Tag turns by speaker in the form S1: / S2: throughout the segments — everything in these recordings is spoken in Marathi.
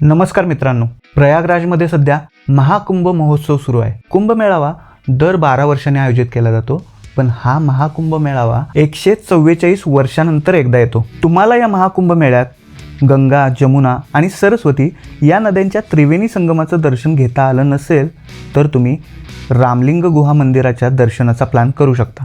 S1: नमस्कार मित्रांनो प्रयागराजमध्ये सध्या महाकुंभ महोत्सव सुरू आहे. कुंभमेळावा दर बारा वर्षांनी आयोजित केला जातो पण हा महाकुंभ मेळावा एकशे चव्वेचाळीस वर्षानंतर एकदा येतो. तुम्हाला या महाकुंभ मेळ्यात गंगा जमुना आणि सरस्वती या नद्यांच्या त्रिवेणी संगमाचं दर्शन घेता आलं नसेल तर तुम्ही रामलिंग गुहा मंदिराच्या दर्शनाचा प्लॅन करू शकता.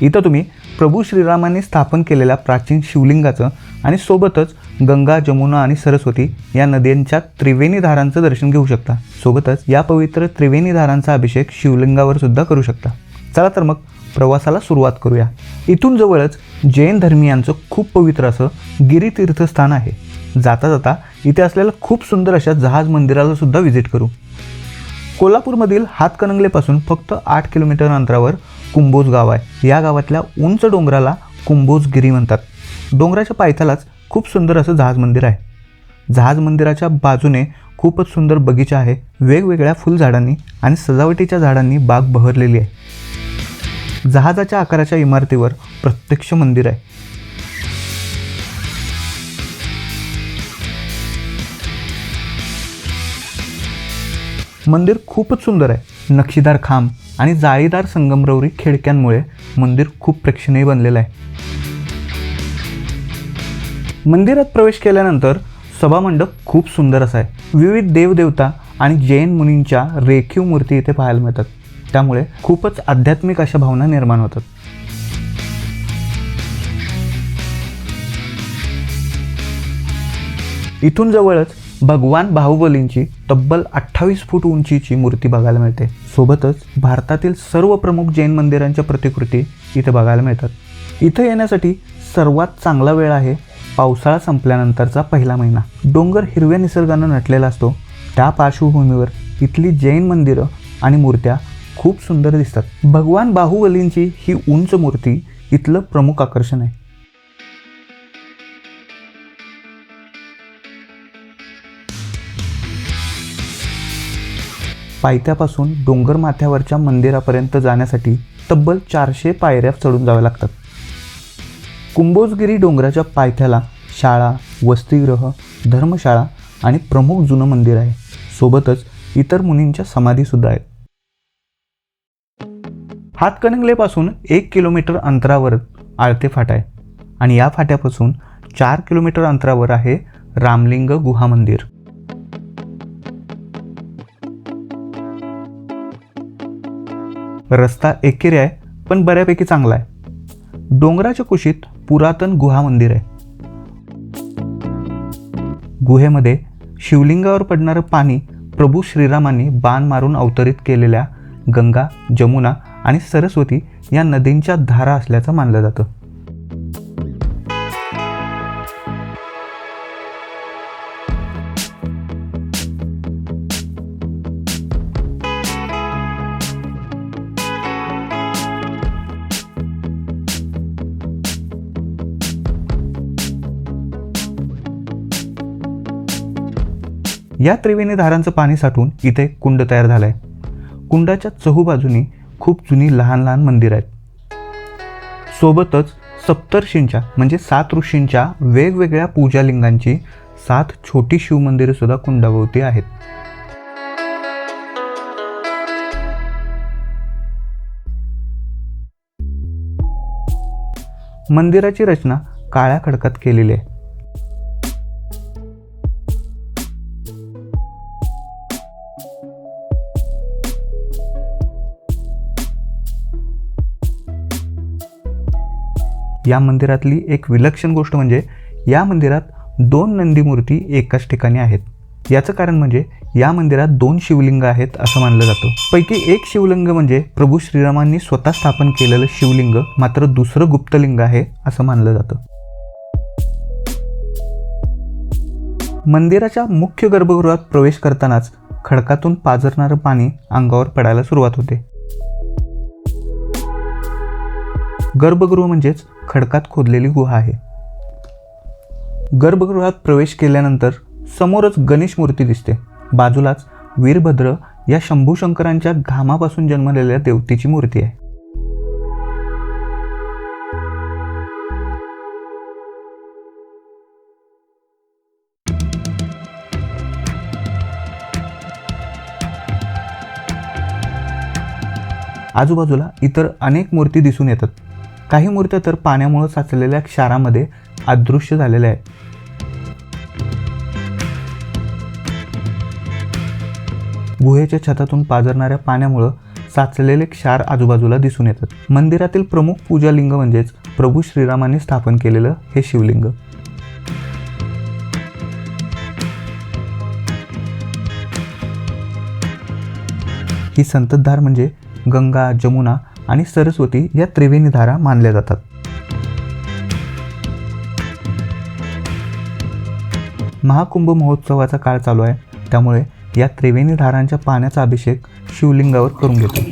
S1: इथं तुम्ही प्रभू श्रीरामांनी स्थापन केलेल्या प्राचीन शिवलिंगाचं आणि सोबतच गंगा जमुना आणि सरस्वती या नद्यांच्या त्रिवेणी धारांचं दर्शन घेऊ शकता. सोबतच या पवित्र त्रिवेणी धारांचा अभिषेक शिवलिंगावर सुद्धा करू शकता. चला तर मग प्रवासाला सुरुवात करूया. इथून जवळच जैन धर्मियांचं खूप पवित्र असं गिरी तीर्थस्थान आहे. जाता जाता इथे असलेल्या खूप सुंदर अशा जहाज मंदिराला सुद्धा व्हिजिट करू. कोल्हापूरमधील हातकणंगलेपासून फक्त आठ किलोमीटर अंतरावर कुंभोज गाव आहे. या गावातल्या उंच डोंगराला कुंभोजगिरी म्हणतात. डोंगराच्या पायथ्यालाच खूप सुंदर असं जहाज मंदिर आहे. जहाज मंदिराच्या बाजूने खूपच सुंदर बगीचा आहे. वेगवेगळ्या फुलझाडांनी आणि सजावटीच्या झाडांनी बाग बहरलेली आहे. जहाजाच्या आकाराच्या इमारतीवर प्रत्यक्ष मंदिर आहे. मंदिर खूपच सुंदर आहे. नक्षीदार खांब आणि जाळीदार संगमरवरी खिडक्यांमुळे मंदिर खूप प्रेक्षणीय बनलेलं आहे. मंदिरात प्रवेश केल्यानंतर सभामंडप खूप सुंदर असा आहे. विविध देवदेवता आणि जैन मुनींच्या रेखीव मूर्ती इथे पाहायला मिळतात. त्यामुळे खूपच आध्यात्मिक अशा भावना निर्माण होतात. इथून जवळच भगवान बाहुबलींची तब्बल अठ्ठावीस फूट उंचीची मूर्ती बघायला मिळते. सोबतच भारतातील सर्व प्रमुख जैन मंदिरांच्या प्रतिकृती इथे बघायला मिळतात. इथं येण्यासाठी सर्वात चांगला वेळ आहे पावसाळा संपल्यानंतरचा पहिला महिना. डोंगर हिरव्या निसर्गानं नटलेला असतो. त्या पार्श्वभूमीवर इथली जैन मंदिरं आणि मूर्त्या खूप सुंदर दिसतात. भगवान बाहुबलींची ही उंच मूर्ती इथलं प्रमुख आकर्षण आहे. पायथ्यापासून डोंगर माथ्यावरच्या मंदिरापर्यंत जाण्यासाठी तब्बल चारशे पायऱ्या चढून जाव्या लागतात. कुंभोजगिरी डोंगराच्या पायथ्याला शाळा वसतिगृह धर्मशाळा आणि प्रमुख जुनं मंदिर आहे. सोबतच इतर मुनींच्या समाधीसुद्धा आहेत. हातकणंगलेपासून एक किलोमीटर अंतरावर आळते फाटा आहे आणि या फाट्यापासून चार किलोमीटर अंतरावर आहे रामलिंग गुहा मंदिर. रस्ता एकेरी आहे पण बऱ्यापैकी चांगला आहे. डोंगराच्या कुशीत पुरातन गुहा मंदिर आहे. गुहेमध्ये शिवलिंगावर पडणारं पाणी प्रभू श्रीरामांनी बाण मारून अवतरित केलेल्या गंगा जमुना आणि सरस्वती या नदींच्या धारा असल्याचं मानलं जातं. या त्रिवेणी धारांचं पाणी साठून इथे कुंड तयार झालाय. कुंडाच्या चहूबाजूनी खूप जुनी लहान लहान मंदिर आहेत. सोबतच सप्तर्षींच्या म्हणजे सात ऋषींच्या वेगवेगळ्या पूजालिंगांची सात छोटी शिवमंदिरे सुद्धा कुंडाभोवती आहेत. मंदिराची रचना काळ्या खडकात केलेली आहे. या मंदिरातली एक विलक्षण गोष्ट म्हणजे या मंदिरात दोन नंदी मूर्ती एकाच ठिकाणी आहेत. याचं कारण म्हणजे या मंदिरात दोन शिवलिंग आहेत असं मानलं जातं. पैकी एक शिवलिंग म्हणजे प्रभू श्रीरामांनी स्वतः स्थापन केलेलं शिवलिंग मात्र दुसरं गुप्तलिंग आहे असं मानलं जातं. मंदिराच्या मुख्य गर्भगृहात प्रवेश करतानाच खडकातून पाझरणारं पाणी अंगावर पडायला सुरुवात होते. गर्भगृह म्हणजेच खडकात खोदलेली गुहा आहे. गर्भगृहात प्रवेश केल्यानंतर समोरच गणेश मूर्ती दिसते. बाजूलाच वीरभद्र या शंभूशंकरांच्या घामापासून जन्मलेल्या देवतेची मूर्ती आहे. आजूबाजूला इतर अनेक मूर्ती दिसून येतात. काही मूर्त्या तर पाण्यामुळे साचलेल्या क्षारामध्ये अदृश्य झालेल्या आहेत गुहेच्या छतातून पाजरणाऱ्या पाण्यामुळं साचलेले क्षार आजूबाजूला दिसून येतात. मंदिरातील प्रमुख पूजा लिंग म्हणजेच प्रभू श्रीरामाने स्थापन केलेलं हे शिवलिंग. ही संततधार म्हणजे गंगा जमुना आणि सरस्वती या त्रिवेणी धारा मानल्या जातात. महाकुंभ महोत्सवाचा काळ चालू आहे. त्यामुळे या त्रिवेणी धारांच्या पाण्याचा अभिषेक शिवलिंगावर करून घेतो.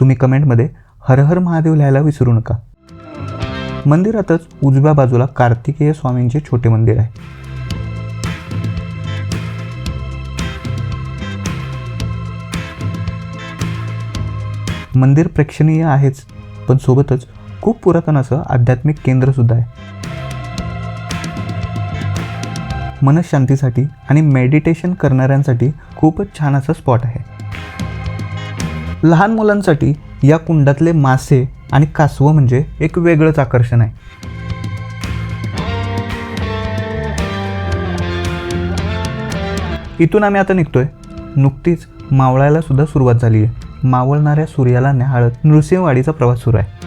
S1: तुम्ही कमेंटमध्ये हर हर महादेव लिहायला विसरू नका. मंदिरातच उजव्या बाजूला कार्तिकेय स्वामींचे छोटे मंदिर आहे. मंदिर प्रेक्षणीय आहेच पण सोबतच खूप पुरातन असं आध्यात्मिक केंद्र सुद्धा आहे. मनशांतीसाठी आणि मेडिटेशन करणाऱ्यांसाठी खूपच छान असं स्पॉट आहे. लहान मुलांसाठी या कुंडातले मासे आणि कासवं म्हणजे एक वेगळंच आकर्षण आहे. इथून आम्ही आता निघतोय. नुकतीच मावळायला सुद्धा सुरुवात झाली आहे मावळणाऱ्या सूर्याला न्याहाळत नृसिंहवाडीचा प्रवास सुरू आहे.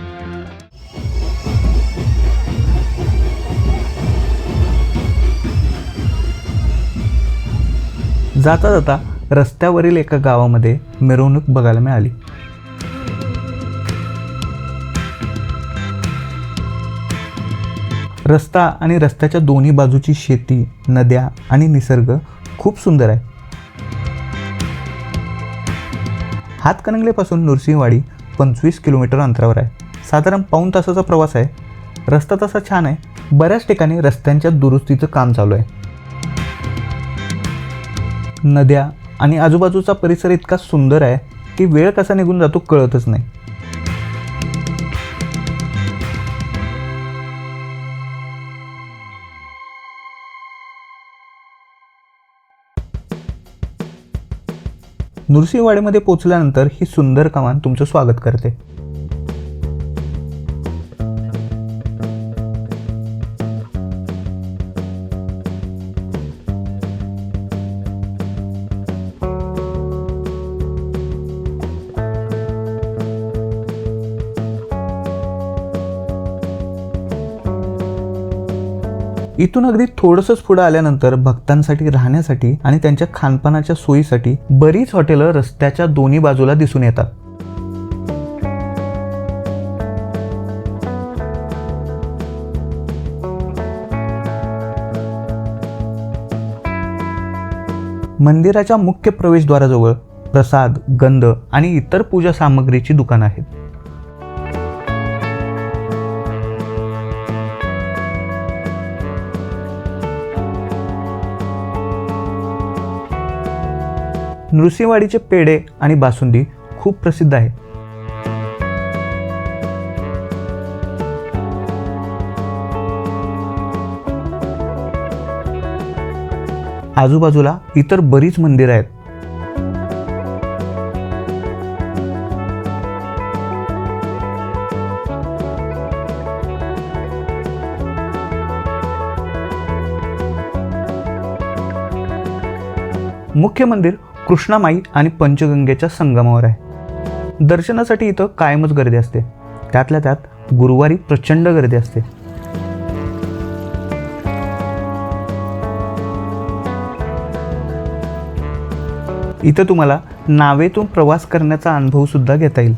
S1: जाता जाता रस्त्यावरील एका गावामध्ये मिरवणूक बघायला मिळाली. रस्ता आणि रस्त्याच्या दोन्ही बाजूची शेती नद्या आणि निसर्ग खूप सुंदर आहे. हातकणंगलेपासून नृसिंहवाडी पंचवीस किलोमीटर अंतरावर आहे. साधारण पाऊण तासाचा प्रवास आहे. रस्ता तसा छान आहे. बऱ्याच ठिकाणी रस्त्यांच्या दुरुस्तीचं काम चालू आहे. नद्या आणि आजूबाजूचा परिसर इतका सुंदर आहे की वेळ कसा निघून जातो कळतच नाही. नृसिंहवाडीमध्ये पोचल्यानंतर ही सुंदर कमान तुमचं स्वागत करते. इथून अगदी थोडंसंच पुढे आल्यानंतर भक्तांसाठी राहण्यासाठी आणि त्यांच्या खानपानाच्या सोयीसाठी बरीच हॉटेलं रस्त्याच्या दोन्ही बाजूला दिसून येतात. मंदिराच्या मुख्य प्रवेशद्वाराजवळ प्रसाद गंध आणि इतर पूजा सामग्रीची दुकानं आहेत. नृसिंहवाडीचे पेढे आणि बासुंदी खूप प्रसिद्ध आहे. आजूबाजूला इतर बरीच मंदिरं आहेत. मुख्य मंदिर कृष्णामाई आणि पंचगंगेच्या संगमावर आहे. दर्शनासाठी इथं कायमच गर्दी असते. त्यातल्या त्यात गुरुवारी प्रचंड गर्दी असते. इथं तुम्हाला नावेतून प्रवास करण्याचा अनुभव सुद्धा घेता येईल.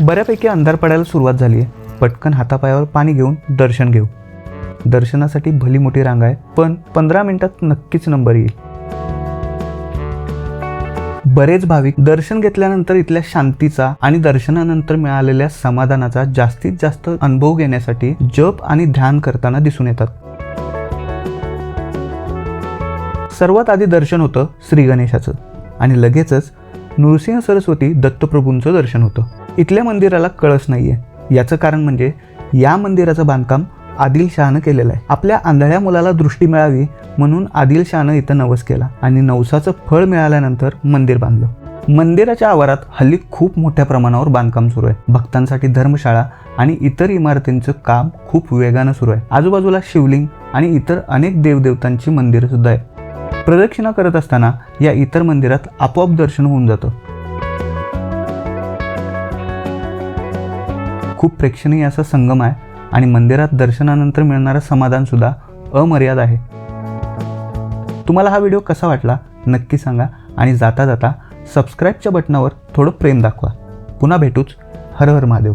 S1: बऱ्यापैकी अंधार पडायला सुरुवात झाली आहे पटकन हातापायावर पाणी घेऊन दर्शन घेऊ. दर्शनासाठी भली मोठी रांग आहे पण पंधरा मिनिटात नक्कीच नंबर येईल. बरेच भाविक दर्शन घेतल्यानंतर इथल्या शांतीचा आणि दर्शनानंतर मिळालेल्या समाधानाचा जास्तीत जास्त अनुभव घेण्यासाठी जप आणि ध्यान करताना दिसून येतात. सर्वात आधी दर्शन होतं श्री गणेशाचं आणि लगेचच नृसिंह सरस्वती दत्तप्रभूंचं दर्शन होतं. इथल्या मंदिराला कळस नाहीये. याचं कारण म्हणजे या मंदिराचं बांधकाम आदिलशहानं केलेलं आहे. आपल्या आंधळ्या मुलाला दृष्टी मिळावी म्हणून आदिलशहानं इथं नवस केला आणि नवसाचं फळ मिळाल्यानंतर मंदिर बांधलं. मंदिराच्या आवारात हल्ली खूप मोठ्या प्रमाणावर बांधकाम सुरू आहे. भक्तांसाठी धर्मशाळा आणि इतर इमारतींचं काम खूप वेगानं सुरू आहे. आजूबाजूला शिवलिंग आणि इतर अनेक देवदेवतांची मंदिरं सुद्धा आहेत. प्रदक्षिणा करत असताना या इतर मंदिरात आपोआप दर्शन होऊन जातं. खूप प्रेक्षणीय असा संगम आहे आणि मंदिरात दर्शनानंतर मिळणारं समाधानसुद्धा अमर्याद आहे. तुम्हाला हा व्हिडिओ कसा वाटला नक्की सांगा आणि जाता जाता सबस्क्राईबच्या बटनावर थोडं प्रेम दाखवा. पुन्हा भेटूच. हर हर महादेव.